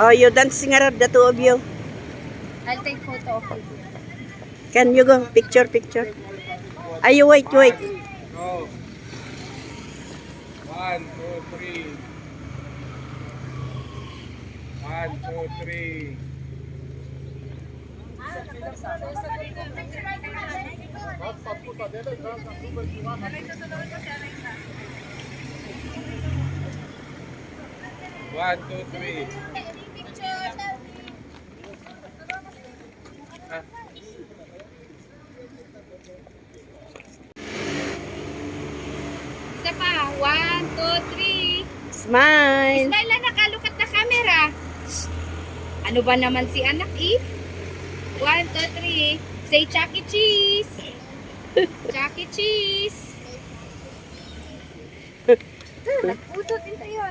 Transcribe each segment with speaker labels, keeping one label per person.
Speaker 1: Oh, you dancing around the two of you.
Speaker 2: I'll take photo of you.
Speaker 1: Can you go? Picture, picture. Are you wait, wait.
Speaker 3: Go. One, two, three. One, two, three. One, two, three. Ah.
Speaker 2: Isa pa. One, two, three.
Speaker 1: Smile.
Speaker 2: Smile na nakalukat na camera. Ano ba naman si anak eh? One, two, three. Say Chuck E. Cheese. Chuck E. Cheese. Nagputot din tayo.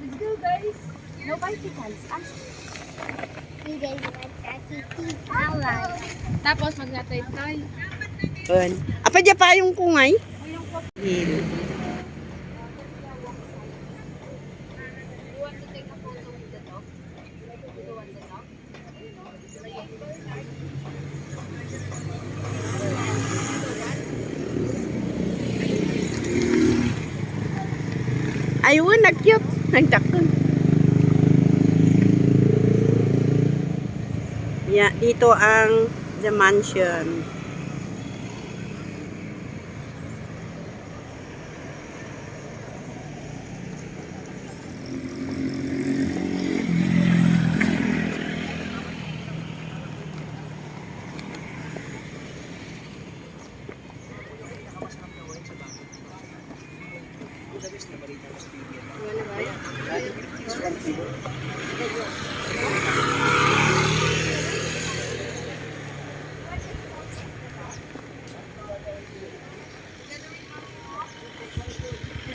Speaker 2: Let's go guys. No bicycles. Ah. Tapos magnatoy tayo.
Speaker 1: Apa dyan pa yung kungay? Hill.
Speaker 2: You want to take a photo with the dog? You want the dog?
Speaker 1: Ayun, nag-cute. Nagdakon. Yeah, dito ang the mansion.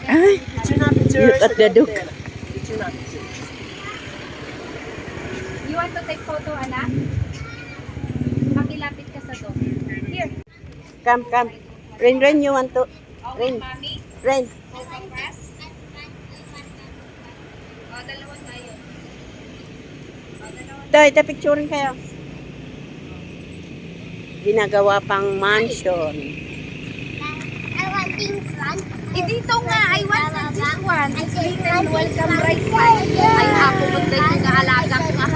Speaker 1: Ay, cute at the duke.
Speaker 2: You want to take photo, anak? Makilapit ka sa dog. Here.
Speaker 1: Come, come. Rain, rain, you want to?
Speaker 2: Okay,
Speaker 1: Rain, rain.
Speaker 2: Photo press. O, dalawa tayo. O, dalawa.
Speaker 1: Ito, ito, picturein kayo. Ginagawa pang mansion.
Speaker 2: Eh, dito nga, I want this one. It's written, welcome right back. Ay, ako tayo yung kaalaga ko nga.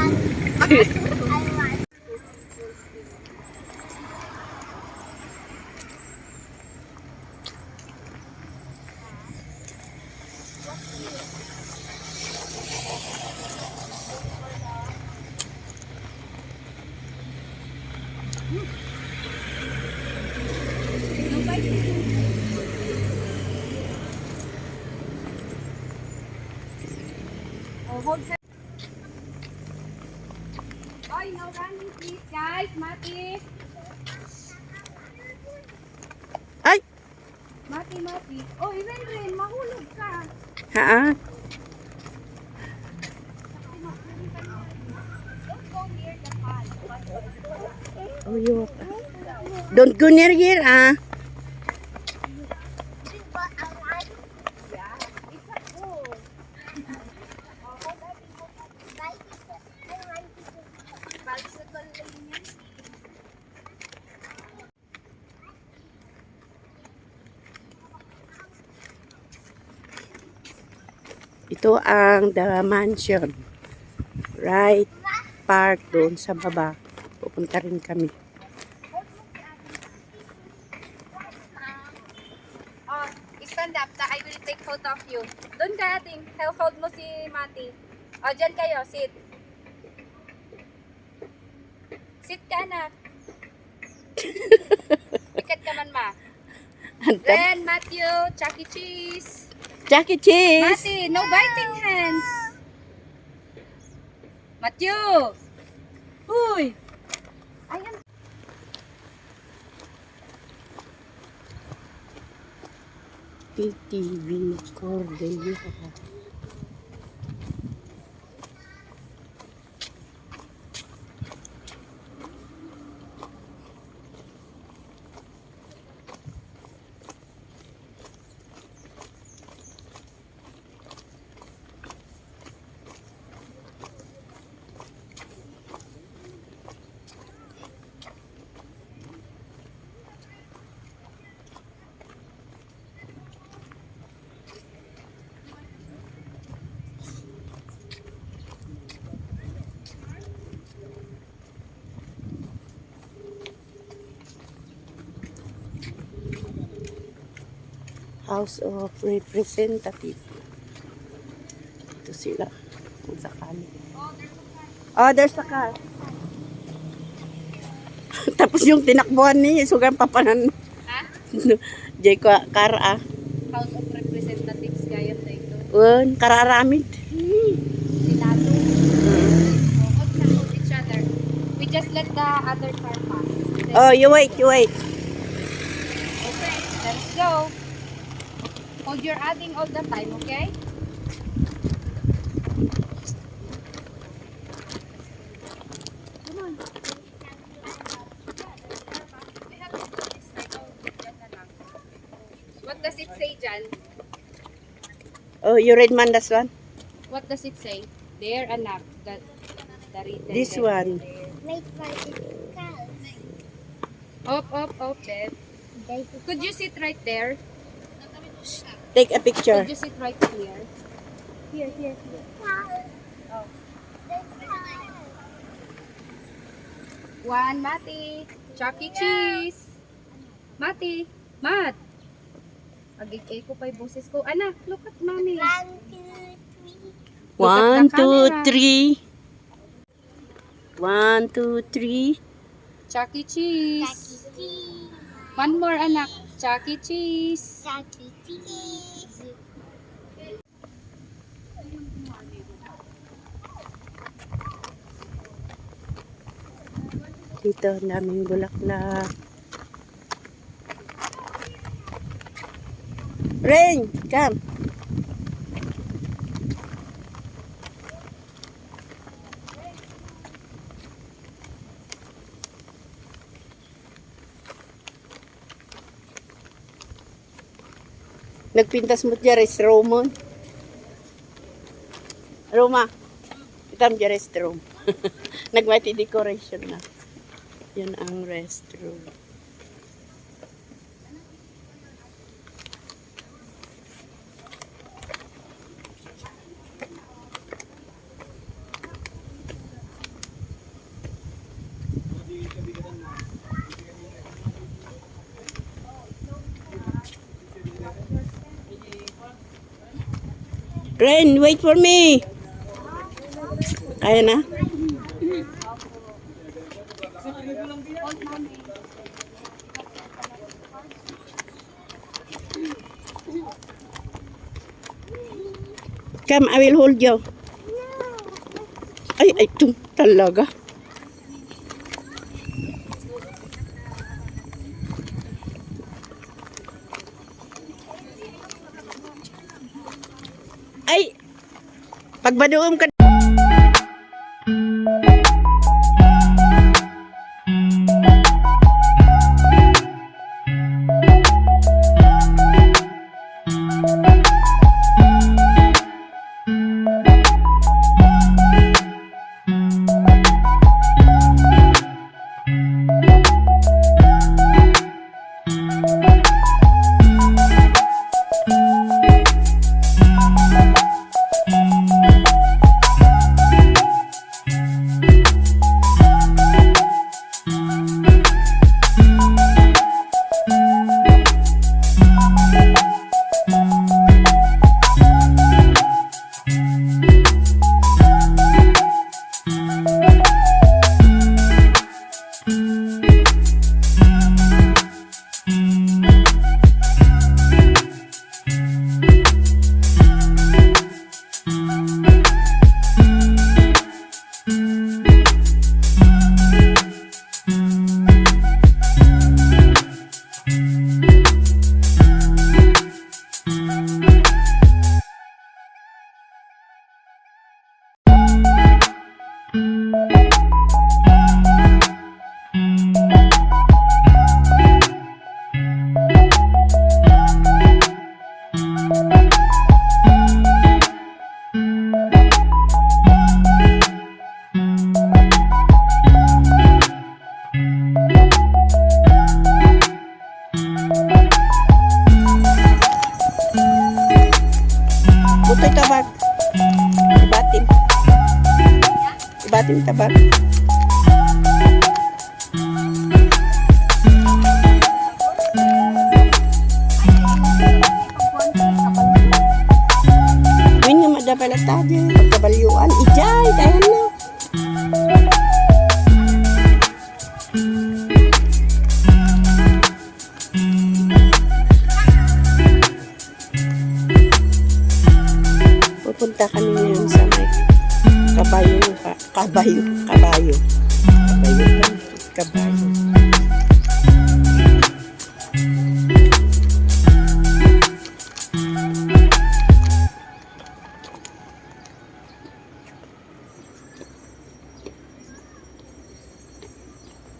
Speaker 2: Oh, hold her. Oy, no running please, guys. Mati.
Speaker 1: Ay!
Speaker 2: Mati, Mati. Oh, even rin, mahulog ka.
Speaker 1: Ha? Oh, you Don't go near here, ah.
Speaker 2: Yeah, it's a pool. Bicycle lane yan.
Speaker 1: Ito ang the mansion. Right park doon sa baba. Pupunta rin kami.
Speaker 2: Oh, stand up. I will take photo of you. Doon ka ating. Hold hold mo si Mati. Oh, dyan kayo. Sit. Sit ka na. Ikat ka man, ma. Ren, Matthew, Chuck E. Cheese.
Speaker 1: Chuck E. Cheese.
Speaker 2: Mati, no biting hands. Matthew! Uy! Ayan.
Speaker 1: PTV Cordillera. House of Representative. Ito sila. Kung sakali. Oh, there's a car. Tapos yung tinakbuhan niya, sugan papanan.
Speaker 2: Ha?
Speaker 1: Jay ko, car ah.
Speaker 2: House of Representatives gayat na ito.
Speaker 1: Un, kararamid.
Speaker 2: Senado. Oh, huwag na hold each other. We just let the other car pass. Then-
Speaker 1: Oh, you wait, you wait.
Speaker 2: Okay, let's go. Hold your adding all the time, okay? Come on. What does it say, Jan?
Speaker 1: Oh, you read man this one?
Speaker 2: What does it say? There, anak. The, the written
Speaker 1: This
Speaker 2: there.
Speaker 1: one.
Speaker 4: Wait for it
Speaker 2: Up, up, up, there. Could you sit right there?
Speaker 1: Take a picture.
Speaker 2: Could you sit right here? Here, here, here. Oh. One, Mati. Chuck E. Cheese. Mati. Mat. Agig ko pa yung boses ko. Anak, look at mommy.
Speaker 1: One,
Speaker 2: Look at the
Speaker 1: two, three. One, two, three.
Speaker 2: Chuck E. Cheese. One more, anak. Chuck E. Cheese.
Speaker 1: Dito, ang daming bulaklak. Rain, come. Nagpintas mo dyan, res Romon. Roma, itam dyan restroom. Nagmati decoration na. Yan ang restroom. Ren, wait for me. Kaya na? Come, I will hold you. Ay, ay, tum, talaga. Ay, pagbaduom ka. Adieu, tá bom? Kabayo, kabayo. Kabayo lang, kabayo.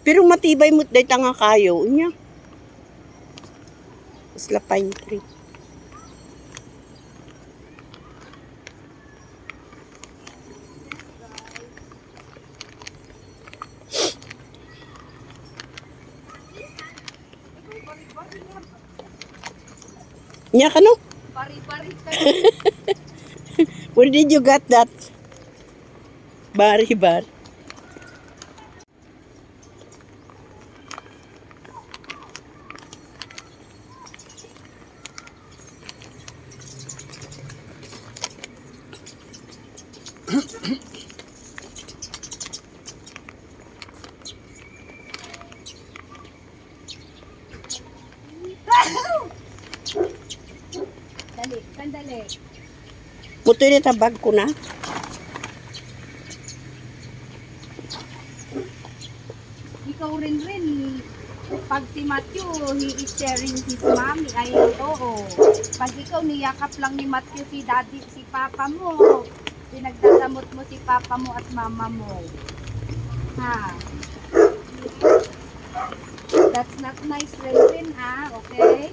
Speaker 1: Pero matibay mo dahil tanga kayo. Unya. Isla pine tree. Nya ka no?
Speaker 2: Pari-pari.
Speaker 1: Where did you get that? Bari Buto ni tabag ko na.
Speaker 2: Ikaw rin rin. Pag si Matthew, he is sharing his mommy. Ay, oo. Pag ikaw niyakap lang ni Matthew si daddy, si papa mo, pinagdadamot mo si papa mo at mama mo. Ha? That's not nice rin, ha? Okay?